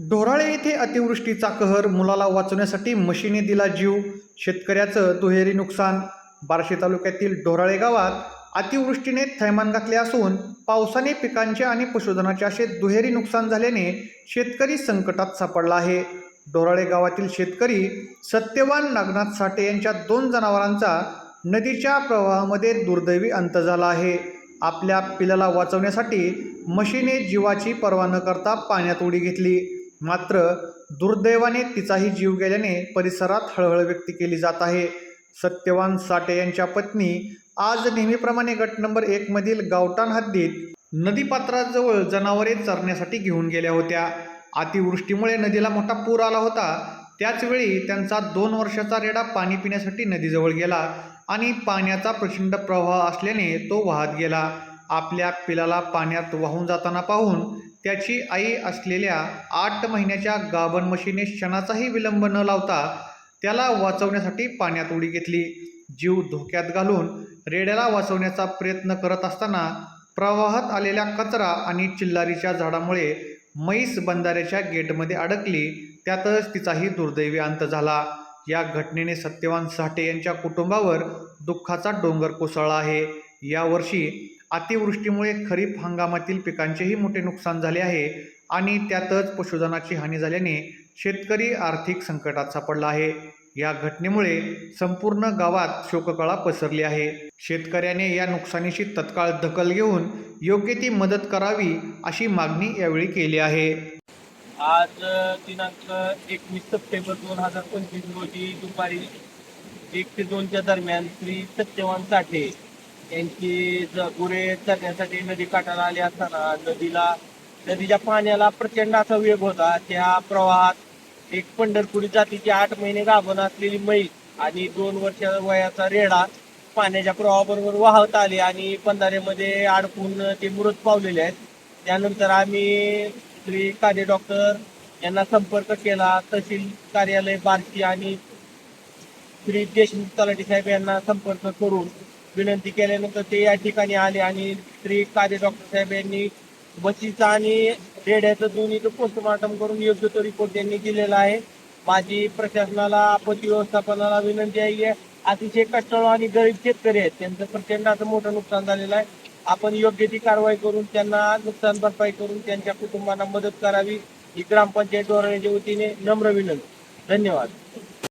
ढोराळे येथे अतिवृष्टीचा कहर मुलाला वाचवण्यासाठी मशीने दिला जीव. शेतकऱ्याचं दुहेरी नुकसान. बार्शी तालुक्यातील ढोराळे गावात अतिवृष्टीने थैमान घातले असून पावसाने पिकांचे आणि पशुधनाचे असे दुहेरी नुकसान झाल्याने शेतकरी संकटात सापडला आहे. ढोराळे गावातील शेतकरी सत्यवान नागनाथ साठे यांच्या दोन जनावरांचा नदीच्या प्रवाहामध्ये दुर्दैवी अंत झाला आहे. आपल्या पिलाला वाचवण्यासाठी मशीने जीवाची पर्वा न करता पाण्यात उडी घेतली. मात्र दुर्दैवाने तिचाही जीव गेल्याने परिसरात हळहळ व्यक्त केली जात आहे. सत्यवान साठे यांच्या पत्नी आज नेहमीप्रमाणे गट नंबर एक मधील हद्दीत नदीपात्राजवळ जनावरे चरण्यासाठी घेऊन गेल्या होत्या. अतिवृष्टीमुळे नदीला मोठा पूर आला होता. त्याचवेळी त्यांचा दोन वर्षाचा रेडा पाणी पिण्यासाठी नदीजवळ गेला आणि पाण्याचा प्रचंड प्रवाह असल्याने तो वाहत गेला. आपल्या पिलाला पाण्यात वाहून जाताना पाहून त्याची आई असलेल्या आठ महिन्याच्या गाभण म्हशीने क्षणाचाही विलंब न लावता त्याला वाचवण्यासाठी पाण्यात उडी घेतली. जीव धोक्यात घालून रेड्याला वाचवण्याचा प्रयत्न करत असताना प्रवाहात आलेल्या कचरा आणि चिल्लारीच्या झाडामुळे म्हैस बंधाऱ्याच्या गेटमध्ये अडकली. त्यातच तिचाही दुर्दैवी अंत झाला. या घटनेने सत्यवान साठे यांच्या कुटुंबावर दुःखाचा डोंगर कोसळला आहे. यावर्षी अतिवृष्टीमुळे खरीप हंगामातील पिकांचेही मोठे नुकसान झाले आहे आणि त्यातच पशुधनाची हानी झाल्याने शेतकरी आर्थिक संकटात सापडला आहे. या घटनेमुळे संपूर्ण गावात शोककळा पसरली आहे. शेतकऱ्याने या नुकसानीची तत्काळ दखल घेऊन योग्य ती मदत करावी अशी मागणी यावेळी केली आहे. आज दिनांक एकवीस सप्टेंबर दोन हजार पंचवीस रोजी दुपारी एक ते दोनच्या दरम्यान श्री सत्यवान साठे त्यांची गुरे चरण्यासाठी नदी काठाला आली असताना नदीला नदीच्या पाण्याला प्रचंड असा वेग होता. त्या प्रवाहात एक पंढरपुरी जातीची आठ महिने गाभण असलेली मैल आणि दोन वर्ष वयाचा रेडा पाण्याच्या प्रवाहाबरोबर वाहत आले आणि बंधाऱ्यामध्ये अडकून ते मृत पावलेले आहेत. त्यानंतर आम्ही श्री कादे डॉक्टर यांना संपर्क केला. तहसील कार्यालय बार्शी आणि श्री देशमुख तलाठी साहेब यांना संपर्क करून विनंती केल्यानंतर ते या ठिकाणी आले आणि श्री कादे डॉक्टर साहेब यांनी बसीचा आणि रेड्याचं दोन्हीचं पोस्टमॉर्टम करून योग्य तो रिपोर्ट त्यांनी दिलेला आहे. माझी प्रशासनाला आपत्ती व्यवस्थापनाला विनंती आहे. की अतिशय कष्टाळू आणि गरीब शेतकरी आहेत. त्यांचं प्रचंड असं मोठं नुकसान झालेलं आहे. आपण योग्य ती कारवाई करून त्यांना नुकसान भरपाई करून त्यांच्या कुटुंबांना मदत करावी. ही ग्रामपंचायत धोरणाच्या वतीने नम्र विनंती. धन्यवाद.